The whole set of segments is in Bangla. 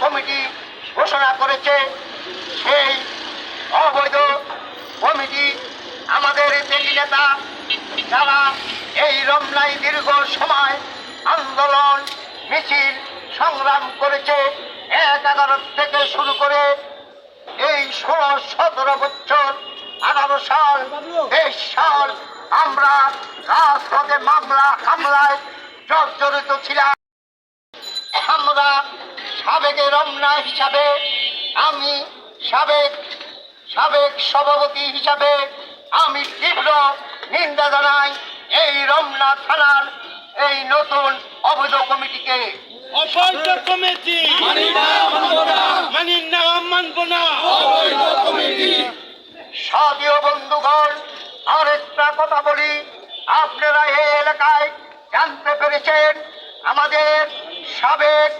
কমিটি ঘোষণা করেছে, সেই অবৈধ কমিটি আমাদের দেশি নেতা যারা এই রমনায় দীর্ঘ সময় আন্দোলন, মিছিল সংগ্রাম করেছে, এক এগারো থেকে শুরু করে এই ষোলো, সতেরো বছর, আঠারো সাল, তেইশ সাল আমরা রাজপথে মামলা, হামলায় জর্জরিত ছিলাম। আমরা সাবেক রমনা হিসাবে আমি সাবেক সাবেক সভাপতি হিসাবে আমি তীব্র নিন্দা জানাই এই রমনা থানার এই নতুন অবৈধ কমিটিকে। অবৈধ কমিটি। মানি না মানব না। মানি না মানব না সাদীয় বন্ধুগণ আরেকটা কথা বলি। আপনারা এই এলাকায় জানতে পেরেছেন আমাদের সাবেক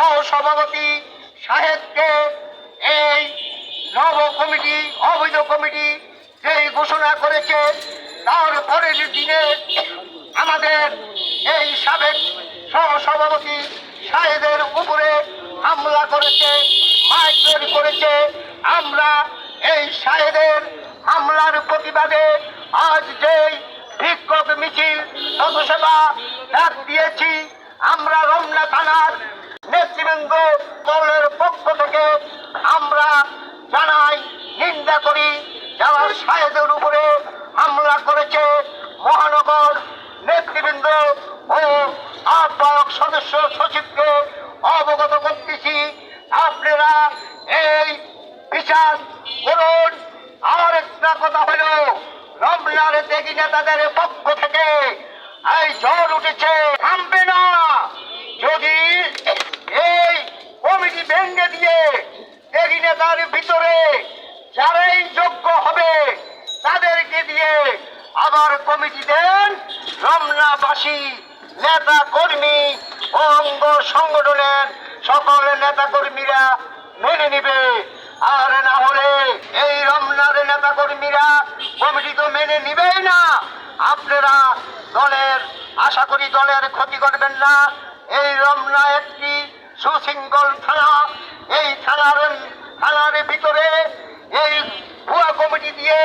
সহসভাপতি সাহেবকে এই নব কমিটি, অবৈধ কমিটি যেই ঘোষণা করেছে, তার পরের দিনে আমাদের এই সাবেক সহসভাপতি সাহেবের উপরে হামলা করেছে মাইক করেছে। আমরা এই সাহেবের হামলার প্রতিবাদে আজ যেই বিক্ষোভ মিছিল সদস্যবা ডাক দিয়েছি, আমরা রমনা থানার নেতৃবৃন্দ দলের পক্ষ থেকে আমরা জানাই, নিন্দা করি। যারা সাহেদের উপরে হামলা করেছে, মহানগর নেতৃবৃন্দ ও আহ্বায়ক সদস্য সচিবকে অবগত করতেছি। আপনারা এই বিচার করুন। আর একটা কথা হলো, রমনার দেখি নেতাদের পক্ষ থেকে এই ঝড় উঠেছে। থামবে না যদি এই কমিটি ভেঙে দিয়ে দেগি নেতার ভিতরে যারাই যোগ্য হবে তাদেরকে দিয়ে আবার কমিটি দেন রমনাবাসী নেতা কর্মী অঙ্গ সংগঠনের সকল নেতা কর্মীরা মেনে নিবে। আর না হলে এই রমনার নেতা কর্মীরা কমিটি তো মেনে নিবেই না। আপনারা দলের, আশা করি দলের ক্ষতি করবেন না। এই রমনা একটি সুশৃঙ্খল থানা এই থানার থানার ভিতরে এই ভুয়া কমিটি দিয়ে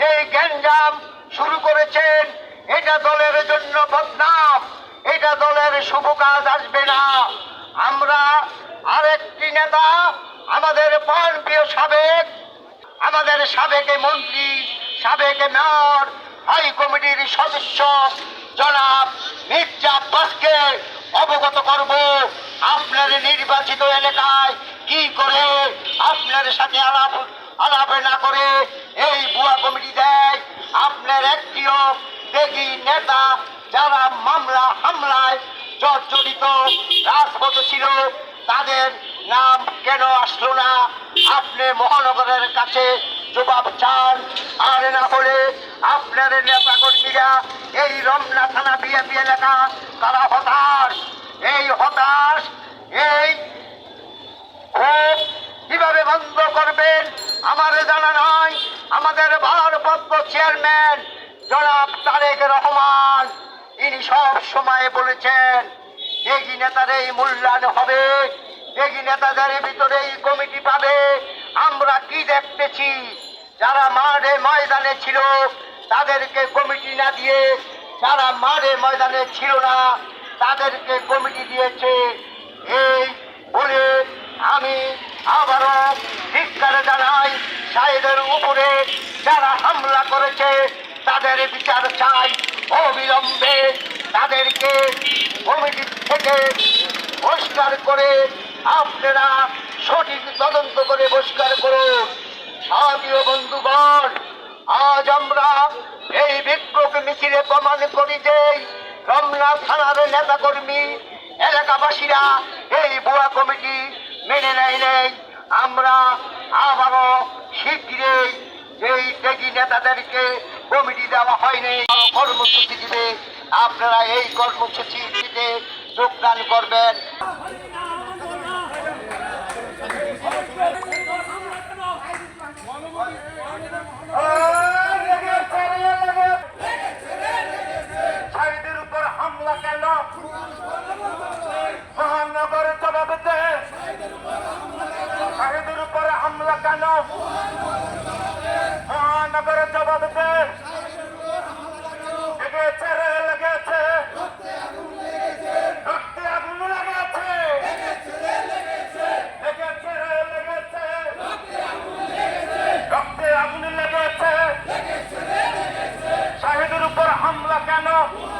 যে গ্যাঞ্জাম শুরু করেছেন এটা দলের জন্য বদনাম। এটা দলের শুভ কাজ আসবে না। আমরা আরেকটি নেতা, আমাদের প্রাণ প্রিয় সাবেক, আমাদের সাবেক মন্ত্রী, সাবেক মেয়র, হাই কমিটির সদস্য, জনাব মির্জা আব্বাসকে অবগত করব আপনার নির্বাচিত এলাকায় কি করে আপনার সাথে আলাপ আলাপ না করে এই বুয়া কমিটি দেয়। আপনার একটিও দেখি নেতা যারা মামলা হামলায় জর্জরিত, রাজপথ ছিল, তাদের নাম কেন আসলো না? আপনি মহানগরের কাছে জবাব চান। আর না হলে আপনার নেতা কর্মীরা এই রমনা থানা বিএপি এলাকা তারা হতাশ? এই হতাশ? এই কীভাবে বন্ধ করবেন? আমার জানা নয় আমাদের ভারপ্রাপ্ত চেয়ারম্যান জনাব তারেক রহমান, ইনি সব সময় বলেছেন এই নেতার এই মূল্যায়ন হবে এই নেতাদের ভিতরে এই কমিটি পাবে, আমরা কি দেখতেছি? যারা মাঠে ময়দানে ছিল, তাদেরকে কমিটি না দিয়ে, যারা মাঠে ময়দানে ছিল না, তাদেরকে কমিটি দিয়েছে। এই বলে আমি আবারও ধিক্কারে জানাই সাহেদের উপরে যারা হামলা করেছে তাদের বিচার চাই অবিলম্বে। তাদেরকে কমিটি থেকে বহিষ্কার করে আপনারা সঠিক তদন্ত করে বহিষ্কার করুন। সাথীয় বন্ধুগণ, আজ আমরা এই বিক্ষোভ মিছিলে প্রমাণ করি যে রমনা থানার নেতাকর্মী এলাকাবাসীরা এই বুয়া কমিটি মেনে নেয় নেই। আমরা আবারও শীঘ্রই এই ত্যাগী নেতাদেরকে কমিটি দেওয়া হয়নি। কর্মসূচি দিবে। আপনারা এই কর্মসূচিতে যোগদান করবেন। Yeah.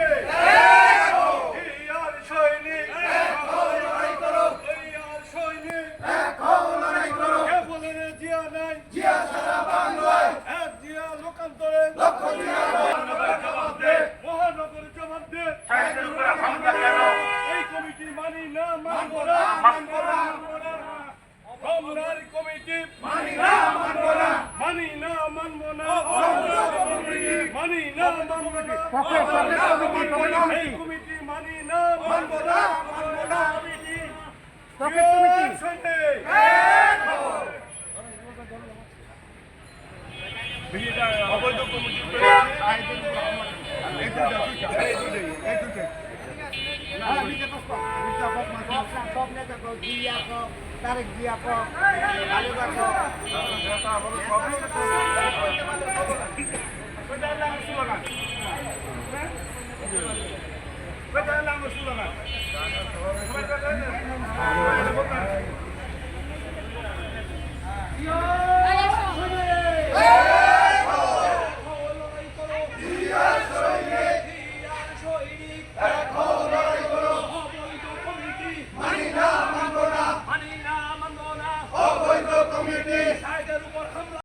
মহানগর জবাব দে শহীদের উপরে হামলা কেন এই কমিটি মানি না মানব না মানবো না। ভ্রমণার কমিটি মানি না মানব না মানি না মানব না মানি না মানব না এই কমিটি মানি না মানব না মানব না কমিটি অবৈধ কমিটি তারেক জিয়া কো